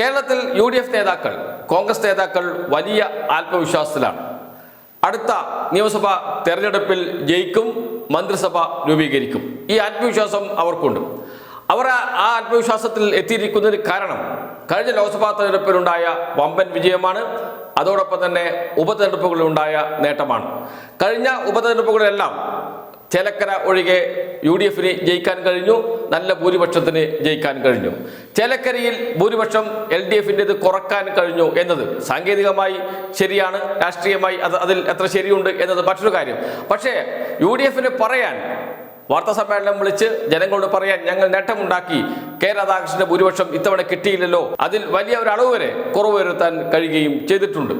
കേരളത്തിൽ U D F നേതാക്കൾ കോൺഗ്രസ് നേതാക്കൾ വലിയ ആത്മവിശ്വാസത്തിലാണ്. അടുത്ത നിയമസഭാ തെരഞ്ഞെടുപ്പിൽ ജയിക്കും മന്ത്രിസഭ രൂപീകരിക്കും. ഈ ആത്മവിശ്വാസം അവർക്കുണ്ട്. അവർ ആ ആത്മവിശ്വാസത്തിൽ എത്തിയിരിക്കുന്നതിന് കാരണം കഴിഞ്ഞ ലോക്സഭാ തെരഞ്ഞെടുപ്പിലുണ്ടായ വമ്പൻ വിജയമാണ്. അതോടൊപ്പം തന്നെ ഉപതെരഞ്ഞെടുപ്പുകളിലുണ്ടായ നേട്ടമാണ്. കഴിഞ്ഞ ഉപതെരഞ്ഞെടുപ്പുകളിലെല്ലാം ചേലക്കര ഒഴികെ യു ഡി എഫിന് ജയിക്കാൻ കഴിഞ്ഞു. നല്ല ഭൂരിപക്ഷത്തിന് ജയിക്കാൻ കഴിഞ്ഞു. ചേലക്കരയിൽ ഭൂരിപക്ഷം എൽ ഡി എഫിന്റെത് കുറയ്ക്കാൻ കഴിഞ്ഞു എന്നത് സാങ്കേതികമായി ശരിയാണ്. രാഷ്ട്രീയമായി അത് അതിൽ എത്ര ശരിയുണ്ട് എന്നത് മറ്റൊരു കാര്യം. പക്ഷേ യു ഡി എഫിന് പറയാൻ വാർത്താ സമ്മേളനം വിളിച്ച് ജനങ്ങളോട് പറയാൻ ഞങ്ങൾ നേട്ടമുണ്ടാക്കി. കെ രാധാകൃഷ്ണന്റെ ഭൂരിപക്ഷം ഇത്തവണ കിട്ടിയില്ലല്ലോ. അതിൽ വലിയ ഒരു അളവ് വരെ കുറവ് വരുത്താൻ കഴിയുകയും ചെയ്തിട്ടുണ്ട്.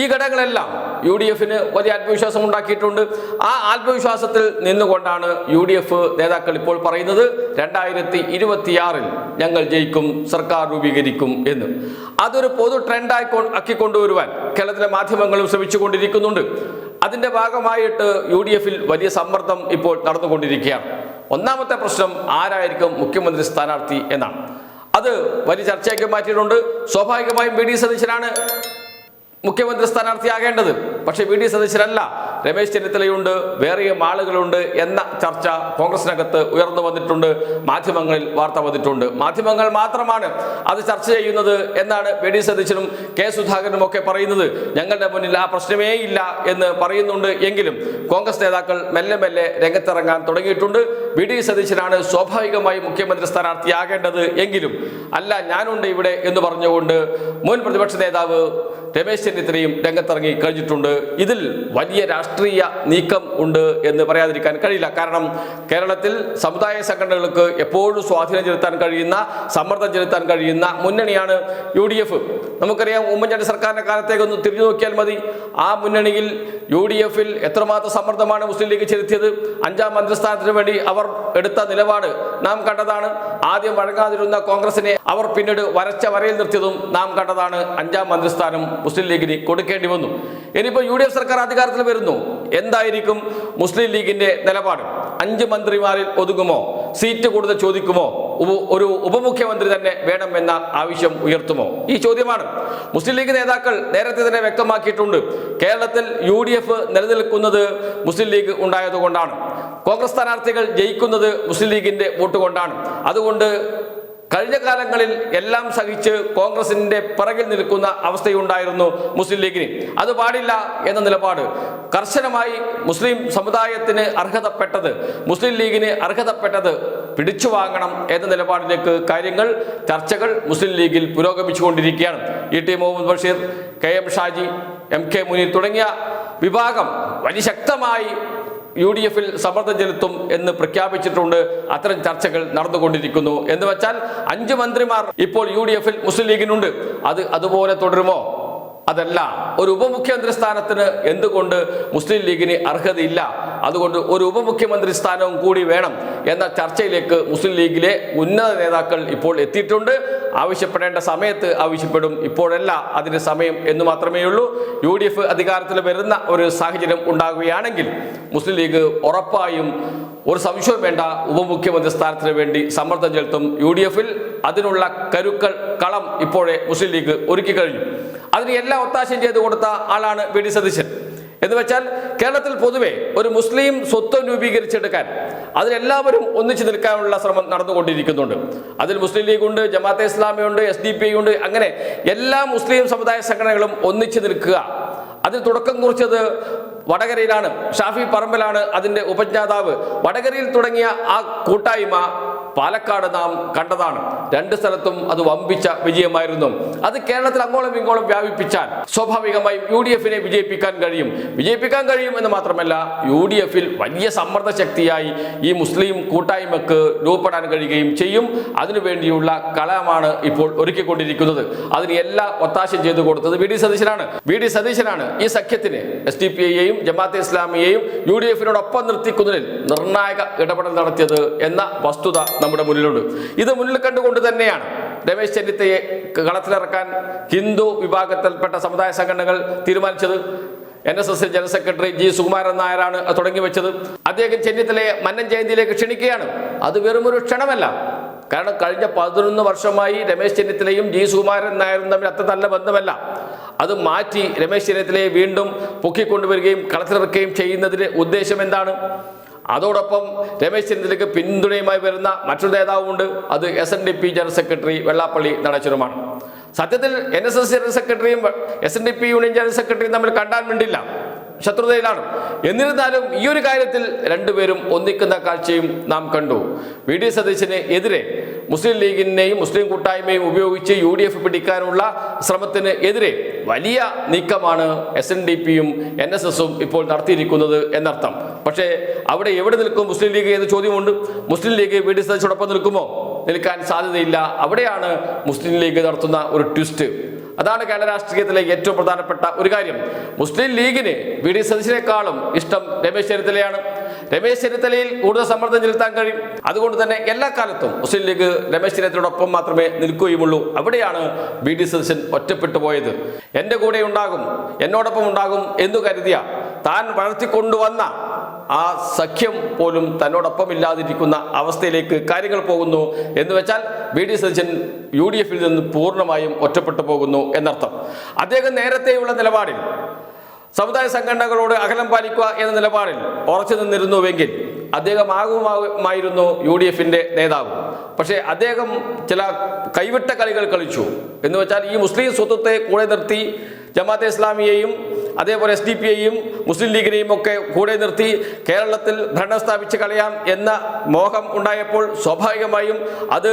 ഈ ഘടകങ്ങളെല്ലാം യു ഡി എഫിന് വലിയ ആത്മവിശ്വാസം ഉണ്ടാക്കിയിട്ടുണ്ട്. ആ ആത്മവിശ്വാസത്തിൽ നിന്നുകൊണ്ടാണ് യു ഡി എഫ് നേതാക്കൾ ഇപ്പോൾ പറയുന്നത് രണ്ടായിരത്തി ഇരുപത്തിയാറിൽ ഞങ്ങൾ ജയിക്കും സർക്കാർ രൂപീകരിക്കും എന്ന്. അതൊരു പൊതു ട്രെൻഡായി ആക്കി കൊണ്ടുവരുവാൻ കേരളത്തിലെ മാധ്യമങ്ങളും ശ്രമിച്ചുകൊണ്ടിരിക്കുന്നുണ്ട്. അതിന്റെ ഭാഗമായിട്ട് യു ഡി എഫിൽ വലിയ സമ്മർദ്ദം ഇപ്പോൾ നടന്നുകൊണ്ടിരിക്കുകയാണ്. ഒന്നാമത്തെ പ്രശ്നം ആരായിരിക്കും മുഖ്യമന്ത്രി സ്ഥാനാർത്ഥി എന്നാണ്. അത് വലിയ ചർച്ചയാക്കി മാറ്റിയിട്ടുണ്ട്. സ്വാഭാവികമായും ബി ഡി സതീശനാണ് മുഖ്യമന്ത്രി സ്ഥാനാർത്ഥിയാകേണ്ടത്. പക്ഷേ വി ഡി സതീശനല്ല. രമേശ് ചെന്നിത്തലയുണ്ട് വേറെയും ആളുകളുണ്ട് എന്ന ചർച്ച കോൺഗ്രസിനകത്ത് ഉയർന്നു വന്നിട്ടുണ്ട് മാധ്യമങ്ങളിൽ വാർത്ത വന്നിട്ടുണ്ട്. മാധ്യമങ്ങൾ മാത്രമാണ് അത് ചർച്ച ചെയ്യുന്നത് എന്നാണ് വി ഡി സതീശനും കെ സുധാകരനും ഒക്കെ പറയുന്നത്. ഞങ്ങളുടെ മുന്നിൽ ആ പ്രശ്നമേ ഇല്ല എന്ന് പറയുന്നുണ്ട് എങ്കിലും കോൺഗ്രസ് നേതാക്കൾ മെല്ലെ മെല്ലെ രംഗത്തിറങ്ങാൻ തുടങ്ങിയിട്ടുണ്ട്. വി ഡി സതീശനാണ് സ്വാഭാവികമായി മുഖ്യമന്ത്രി സ്ഥാനാർത്ഥിയാകേണ്ടത് എങ്കിലും അല്ല ഞാനുണ്ട് ഇവിടെ എന്ന് പറഞ്ഞുകൊണ്ട് മുൻ പ്രതിപക്ഷ നേതാവ് രമേശ് ചെന്നിത്തലയും രംഗത്തിറങ്ങി കഴിഞ്ഞിട്ടുണ്ട്. ഇതിൽ വലിയ രാഷ്ട്രീയ നീക്കം ഉണ്ട് എന്ന് പറയാതിരിക്കാൻ കഴിയില്ല. കാരണം കേരളത്തിൽ സമുദായ സംഘടനകൾക്ക് എപ്പോഴും സ്വാധീനം ചെലുത്താൻ കഴിയുന്ന സമ്മർദ്ദം ചെലുത്താൻ കഴിയുന്ന മുന്നണിയാണ് യു ഡി എഫ്. നമുക്കറിയാം ഉമ്മൻചാണ്ടി സർക്കാരിന്റെ കാലത്തേക്ക് ഒന്ന് തിരിഞ്ഞു നോക്കിയാൽ മതി. ആ മുന്നണിയിൽ യു ഡി എഫിൽ എത്രമാത്രം സമ്മർദ്ദമാണ് മുസ്ലിം ലീഗ് ചെലുത്തിയത്? അഞ്ചാം മന്ത്രിസ്ഥാനത്തിന് വേണ്ടി അവർ എടുത്ത നിലപാട് നാം കണ്ടതാണ്. ആദ്യം വഴങ്ങാതിരുന്ന കോൺഗ്രസിനെ അവർ പിന്നീട് വരച്ച വരയിൽ നിർത്തിയതും നാം കണ്ടതാണ്. അഞ്ചാം മന്ത്രിസ്ഥാനം മുസ്ലിം ലീഗിന് കൊടുക്കേണ്ടി വന്നു. ഇനിയിപ്പോൾ യു സർക്കാർ അധികാരത്തിൽ വരുന്നു. എന്തായിരിക്കും മുസ്ലിം ലീഗിന്റെ നിലപാട്? അഞ്ച് മന്ത്രിമാരിൽ ഒതുങ്ങുമോ? സീറ്റ് കൂടുതൽ ചോദിക്കുമോ? ഒരു ഉപമുഖ്യമന്ത്രി തന്നെ വേണമെന്ന ആവശ്യം ഉയർത്തുമോ? ഈ ചോദ്യമാണ്. മുസ്ലിം ലീഗ് നേതാക്കൾ നേരത്തെ തന്നെ വ്യക്തമാക്കിയിട്ടുണ്ട്. കേരളത്തിൽ യു നിലനിൽക്കുന്നത് മുസ്ലിം ലീഗ് ഉണ്ടായതുകൊണ്ടാണ്. കോൺഗ്രസ് സ്ഥാനാർത്ഥികൾ ജയിക്കുന്നത് മുസ്ലിം ലീഗിന്റെ വോട്ട് കൊണ്ടാണ്. അതുകൊണ്ട് കഴിഞ്ഞ കാലങ്ങളിൽ എല്ലാം സഹിച്ച് കോൺഗ്രസിന്റെ പിറകിൽ നിൽക്കുന്ന അവസ്ഥയുണ്ടായിരുന്നു മുസ്ലിം ലീഗിന്. അത് പാടില്ല എന്ന നിലപാട് കർശനമായി മുസ്ലിം സമുദായത്തിന് അർഹതപ്പെട്ടത് മുസ്ലിം ലീഗിന് അർഹതപ്പെട്ടത് പിടിച്ചു വാങ്ങണം എന്ന നിലപാടിലേക്ക് കാര്യങ്ങൾ ചർച്ചകൾ മുസ്ലിം ലീഗിൽ പുരോഗമിച്ചുകൊണ്ടിരിക്കുകയാണ്. E T Muhammad Basheer K M Shaji M K Muneer തുടങ്ങിയ വിഭാഗം വലിയ ശക്തമായി യു ഡി എഫിൽ സമ്മർദ്ദം ചെലുത്തും എന്ന് പ്രഖ്യാപിച്ചിട്ടുണ്ട്. അത്തരം ചർച്ചകൾ നടന്നുകൊണ്ടിരിക്കുന്നു. എന്ന് വെച്ചാൽ അഞ്ച് മന്ത്രിമാർ ഇപ്പോൾ യു ഡി എഫിൽ മുസ്ലിം ലീഗിനുണ്ട്. അത് അതുപോലെ തുടരുമോ? അതല്ല ഒരു ഉപമുഖ്യമന്ത്രി സ്ഥാനത്തിന് എന്തുകൊണ്ട് മുസ്ലിം ലീഗിന് അർഹതയില്ല? അതുകൊണ്ട് ഒരു ഉപമുഖ്യമന്ത്രി സ്ഥാനവും കൂടി വേണം എന്ന ചർച്ചയിലേക്ക് മുസ്ലിം ലീഗിലെ ഉന്നത നേതാക്കൾ ഇപ്പോൾ എത്തിയിട്ടുണ്ട്. ആവശ്യപ്പെടേണ്ട സമയത്ത് ആവശ്യപ്പെടും. ഇപ്പോഴല്ല അതിന് സമയം എന്ന് മാത്രമേ ഉള്ളൂ. യു ഡി എഫ് അധികാരത്തിൽ വരുന്ന ഒരു സാഹചര്യം ഉണ്ടാകുകയാണെങ്കിൽ മുസ്ലിം ലീഗ് ഉറപ്പായും ഒരു സംശയവും വേണ്ട ഉപമുഖ്യമന്ത്രി സ്ഥാനത്തിന് വേണ്ടി സമ്മർദ്ദം ചെലുത്തും. യു ഡി എഫിൽ അതിനുള്ള കരുക്കൾ കളം ഇപ്പോഴേ മുസ്ലിം ലീഗ് ഒരുക്കി കഴിഞ്ഞു അതിന് എല്ലാ ഒത്താശയും ചെയ്തു കൊടുത്ത ആളാണ് വി ഡി സതീശൻ. എന്ന് വെച്ചാൽ കേരളത്തിൽ പൊതുവെ ഒരു മുസ്ലിം സ്വത്വം രൂപീകരിച്ചെടുക്കാൻ അതിലെല്ലാവരും ഒന്നിച്ചു നിൽക്കാനുള്ള ശ്രമം നടന്നുകൊണ്ടിരിക്കുന്നുണ്ട്. അതിൽ മുസ്ലിം ലീഗ് ഉണ്ട് ജമാഅത്തെ ഇസ്ലാമി ഉണ്ട് എസ് ഡി പി ഉണ്ട് അങ്ങനെ എല്ലാ മുസ്ലിം സമുദായ സംഘടനകളും ഒന്നിച്ചു നിൽക്കുക. അതിൽ തുടക്കം കുറിച്ചത് വടകരയിലാണ് ഷാഫി പറമ്പലാണ് അതിന്റെ ഉപജ്ഞാതാവ്. വടകരയിൽ തുടങ്ങിയ ആ കൂട്ടായ്മ പാലക്കാട് നാം കണ്ടതാണ്. രണ്ട് സ്ഥലത്തും അത് വമ്പിച്ച വിജയമായിരുന്നു. അത് കേരളത്തിൽ അങ്ങോളം ഇങ്ങോളം വ്യാപിപ്പിച്ചാൽ സ്വാഭാവികമായും യു ഡി എഫിനെ വിജയിപ്പിക്കാൻ കഴിയും. വിജയിപ്പിക്കാൻ കഴിയും എന്ന് മാത്രമല്ല യു ഡി എഫിൽ വലിയ സമ്മർദ്ദ ശക്തിയായി ഈ മുസ്ലിം കൂട്ടായ്മക്ക് രൂപപ്പെടാൻ കഴിയുകയും ചെയ്യും. അതിനുവേണ്ടിയുള്ള കളമാണ് ഇപ്പോൾ ഒരുക്കിക്കൊണ്ടിരിക്കുന്നത്. അതിന് എല്ലാ ഒത്താശയും ചെയ്തു കൊടുത്തത് വി ഡി സതീശനാണ്. വി ഡി സതീശനാണ് ഈ സഖ്യത്തിന് എസ് ഡി പി ഐയെയും ജമാഅത്തെ ഇസ്ലാമിയെയും യു ഡി എഫിനോടൊപ്പം നിർത്തിക്കുന്നതിൽ നിർണായക ഇടപെടൽ നടത്തിയത് എന്ന വസ്തുത നമ്മുടെ മുന്നിലുണ്ട്. ഇത് മുന്നിൽ കണ്ടുകൊണ്ട് തന്നെയാണ് രമേശ് ചെന്നിത്തയെ കളത്തിലിറക്കാൻ ഹിന്ദു വിഭാഗത്തിൽപ്പെട്ട സമുദായ സംഘടനകൾ തീരുമാനിച്ചത്. N S S general secretary G Sukumaran നായരാണ് തുടങ്ങി വെച്ചത് അദ്ദേഹം ചെന്നിത്തലയെ മന്നൻ ജയന്തിയിലേക്ക് ക്ഷണിക്കുകയാണ്. അത് വെറുമൊരു ക്ഷണമല്ല. കാരണം കഴിഞ്ഞ പതിനൊന്ന് വർഷമായി രമേശ് ചെന്നിത്തലയും ജി സുകുമാരൻ നായരും തമ്മിൽ അത്ര നല്ല ബന്ധമല്ല. അത് മാറ്റി രമേശ് ചെന്നിത്തലയെ വീണ്ടും പൊക്കിക്കൊണ്ടുവരികയും കളത്തിലിറക്കുകയും ചെയ്യുന്നതിന് ഉദ്ദേശം എന്താണ്? അതോടൊപ്പം രമേശ് ചെന്നിത്തലയ്ക്ക് പിന്തുണയുമായി വരുന്ന മറ്റൊരു നേതാവുമുണ്ട്. അത് S N D P general secretary Vellappally നടച്ചനുമാണ് സത്യത്തിൽ എൻ എസ് എസ് ജനറൽ സെക്രട്ടറിയും S N D P union general സെക്രട്ടറിയും തമ്മിൽ കണ്ടാൻ വേണ്ടിയില്ല. ശത്രുതയിലാണ്. എന്നിരുന്നാലും ഈ ഒരു കാര്യത്തിൽ രണ്ടുപേരും ഒന്നിക്കുന്ന കാഴ്ചയും നാം കണ്ടു. വി ഡി സതീശന് എതിരെ മുസ്ലിം ലീഗിനെയും മുസ്ലിം കൂട്ടായ്മയും ഉപയോഗിച്ച് യു ഡി എഫ് പിടിക്കാനുള്ള ശ്രമത്തിന് എതിരെ വലിയ നീക്കമാണ് എസ് എൻ ഡി പിയും എൻ എസ് എസും ഇപ്പോൾ നടത്തിയിരിക്കുന്നത് എന്നർത്ഥം. പക്ഷേ അവിടെ എവിടെ നിൽക്കും മുസ്ലിം ലീഗ് എന്ന് ചോദ്യമുണ്ട്? മുസ്ലിം ലീഗ് വി ഡി സതീശോടൊപ്പം നിൽക്കുമോ? നിൽക്കാൻ സാധ്യതയില്ല. അവിടെയാണ് മുസ്ലിം ലീഗ് നടത്തുന്ന ഒരു ട്വിസ്റ്റ്. അതാണ് കേരള രാഷ്ട്രീയത്തിലെ ഏറ്റവും പ്രധാനപ്പെട്ട ഒരു കാര്യം. മുസ്ലിം ലീഗിന് വി ഡി സതീശിനേക്കാളും ഇഷ്ടം രമേശ് ചെന്നിത്തലയാണ്. രമേശ് ചെന്നിത്തലയിൽ കൂടുതൽ സമ്മർദ്ദം ചെലുത്താൻ കഴിയും. അതുകൊണ്ട് തന്നെ എല്ലാ കാലത്തും മുസ്ലിം ലീഗ് രമേശ് ചെന്നിത്തലയോടൊപ്പം മാത്രമേ നിൽക്കുകയുമുള്ളൂ അവിടെയാണ് വി ഡി സതീശൻ ഒറ്റപ്പെട്ടു പോയത്. എന്റെ കൂടെ ഉണ്ടാകും എന്നോടൊപ്പം ഉണ്ടാകും എന്ന് കരുതിയ താൻ വളർത്തിക്കൊണ്ടുവന്ന ആ സഖ്യം പോലും തന്നോടൊപ്പം ഇല്ലാതിരിക്കുന്ന അവസ്ഥയിലേക്ക് കാര്യങ്ങൾ പോകുന്നു എന്ന് വെച്ചാൽ V D Satheesan U D എഫിൽ നിന്ന് പൂർണമായും ഒറ്റപ്പെട്ടു പോകുന്നു എന്നർത്ഥം. അദ്ദേഹം നേരത്തെയുള്ള നിലപാടിൽ സമുദായ സംഘടനകളോട് അകലം പാലിക്കുക എന്ന നിലപാടിൽ ഉറച്ചു നിന്നിരുന്നുവെങ്കിൽ അദ്ദേഹം ആകുമായിരുന്നു യു ഡി എഫിന്റെ നേതാവ്. പക്ഷേ അദ്ദേഹം ചില കൈവിട്ട കളികൾ കളിച്ചു. എന്ന് വെച്ചാൽ ഈ മുസ്ലിം സ്വത്വത്തെ കൂടെ നിർത്തി ജമാഅത്തെ ഇസ്ലാമിയെയും അതേപോലെ എസ് ഡി പി ഐയും മുസ്ലിം ലീഗിനെയും ഒക്കെ കൂടെ നിർത്തി കേരളത്തിൽ ഭരണം സ്ഥാപിച്ച് കളയാം എന്ന മോഹം ഉണ്ടായപ്പോൾ സ്വാഭാവികമായും അത്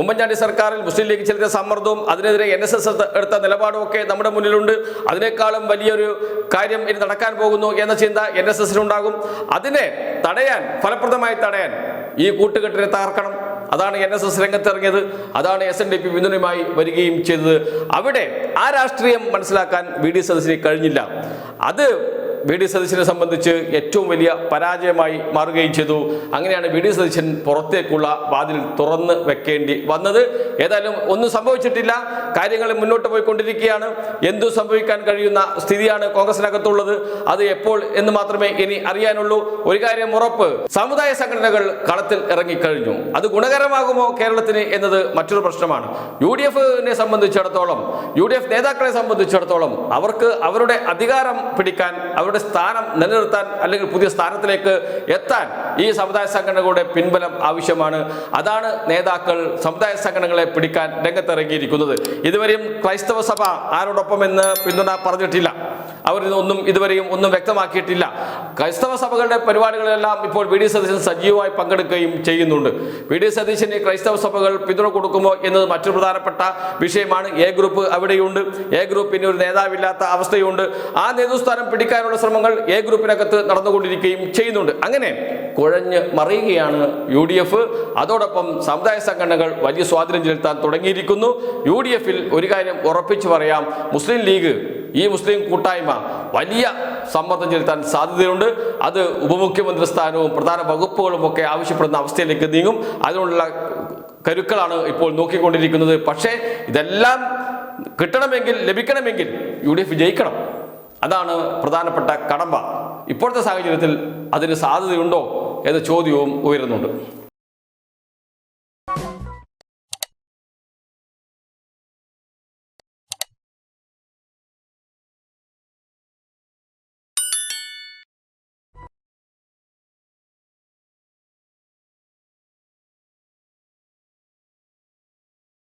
ഉമ്മൻചാണ്ടി സർക്കാരിൽ മുസ്ലിം ലീഗ് ചെലുത്തിയ സമ്മർദ്ദവും അതിനെതിരെ എൻ എസ് എസ് എടുത്ത നിലപാടും ഒക്കെ നമ്മുടെ മുന്നിലുണ്ട്. അതിനേക്കാളും വലിയൊരു കാര്യം ഇനി നടക്കാൻ പോകുന്നു എന്ന ചിന്ത എൻ എസ് എസിനുണ്ടാകും അതിനെ തടയാൻ ഫലപ്രദമായി തടയാൻ ഈ കൂട്ടുകെട്ടിനെ തകർക്കണം. അതാണ് എൻ എസ് എസ് രംഗത്തിറങ്ങിയത്. അതാണ് എസ് എൻ ഡി പി പിന്തുണയുമായി വരികയും ചെയ്തത്. അവിടെ ആ രാഷ്ട്രീയം മനസ്സിലാക്കാൻ വി ഡി സദസ്സിന് കഴിഞ്ഞില്ല. അത് വി ഡി സതീശനെ സംബന്ധിച്ച് ഏറ്റവും വലിയ പരാജയമായി മാറുകയും ചെയ്തു. അങ്ങനെയാണ് വി ഡി സതീശൻ പുറത്തേക്കുള്ള വാതിൽ തുറന്ന് വെക്കേണ്ടി വന്നത്. ഏതായാലും ഒന്നും സംഭവിച്ചിട്ടില്ല. കാര്യങ്ങൾ മുന്നോട്ട് പോയിക്കൊണ്ടിരിക്കുകയാണ്. എന്തു സംഭവിക്കാൻ കഴിയുന്ന സ്ഥിതിയാണ് കോൺഗ്രസിനകത്തുള്ളത്. അത് എപ്പോൾ എന്ന് മാത്രമേ ഇനി അറിയാനുള്ളൂ. ഒരു കാര്യം ഉറപ്പ്. സമുദായ സംഘടനകൾ കളത്തിൽ ഇറങ്ങിക്കഴിഞ്ഞു. അത് ഗുണകരമാകുമോ കേരളത്തിന് എന്നത് മറ്റൊരു പ്രശ്നമാണ്. യു ഡി എഫിനെ സംബന്ധിച്ചിടത്തോളം യു ഡി എഫ് നേതാക്കളെ സംബന്ധിച്ചിടത്തോളം അവർക്ക് അവരുടെ അധികാരം പിടിക്കാൻ അവരുടെ സ്ഥാനം നിലനിർത്താൻ അല്ലെങ്കിൽ പുതിയ സ്ഥാനത്തിലേക്ക് എത്താൻ ഈ സമുദായ സംഘടനകളുടെ പിൻബലം ആവശ്യമാണ്. അതാണ് നേതാക്കൾ സമുദായ സംഘടനകളെ പിടിക്കാൻ രംഗത്തിറങ്ങിയിരിക്കുന്നത്. ഇതുവരെയും ക്രൈസ്തവ സഭ ആരോടൊപ്പം എന്ന് പിന്തുണ പറഞ്ഞിട്ടില്ല. അവർ ഒന്നും ഇതുവരെയും ഒന്നും വ്യക്തമാക്കിയിട്ടില്ല. ക്രൈസ്തവ സഭകളുടെ പരിപാടികളെല്ലാം ഇപ്പോൾ വി ഡി സതീശൻ സജീവമായി പങ്കെടുക്കുകയും ചെയ്യുന്നുണ്ട്. വി ഡി സതീശന് ക്രൈസ്തവ സഭകൾ പിന്തുണ കൊടുക്കുമോ എന്നത് മറ്റൊരു പ്രധാനപ്പെട്ട വിഷയമാണ്. എ ഗ്രൂപ്പ് അവിടെയുണ്ട്. എ ഗ്രൂപ്പിന് ഒരു നേതാവില്ലാത്ത അവസ്ഥയുണ്ട്. ആ നേതൃസ്ഥാനം പിടിക്കാനുള്ള ശ്രമങ്ങൾ എ ഗ്രൂപ്പിനകത്ത് നടന്നുകൊണ്ടിരിക്കുകയും ചെയ്യുന്നുണ്ട്. അങ്ങനെ കുഴഞ്ഞ് മറിയുകയാണ് യു ഡി എഫ്. അതോടൊപ്പം സമുദായ സംഘടനകൾ വലിയ സ്വാധീനം ചെലുത്താൻ തുടങ്ങിയിരിക്കുന്നു. യു ഡി എഫിൽ ഒരു കാര്യം ഉറപ്പിച്ചു പറയാം. മുസ്ലിം ലീഗ് ഈ മുസ്ലിം കൂട്ടായ്മ വലിയ സമ്മർദ്ദം ചെലുത്താൻ സാധ്യതയുണ്ട്. അത് ഉപമുഖ്യമന്ത്രി സ്ഥാനവും പ്രധാന വകുപ്പുകളും ഒക്കെ ആവശ്യപ്പെടുന്ന അവസ്ഥയിലേക്ക് നീങ്ങും. അതിനുള്ള കരുക്കളാണ് ഇപ്പോൾ നോക്കിക്കൊണ്ടിരിക്കുന്നത്. പക്ഷേ ഇതെല്ലാം കിട്ടണമെങ്കിൽ ലഭിക്കണമെങ്കിൽ യു ഡി എഫ് ജയിക്കണം. അതാണ് പ്രധാനപ്പെട്ട കടമ്പ. ഇപ്പോഴത്തെ സാഹചര്യത്തിൽ അതിന് സാധ്യതയുണ്ടോ എന്ന ചോദ്യവും ഉയരുന്നുണ്ട്.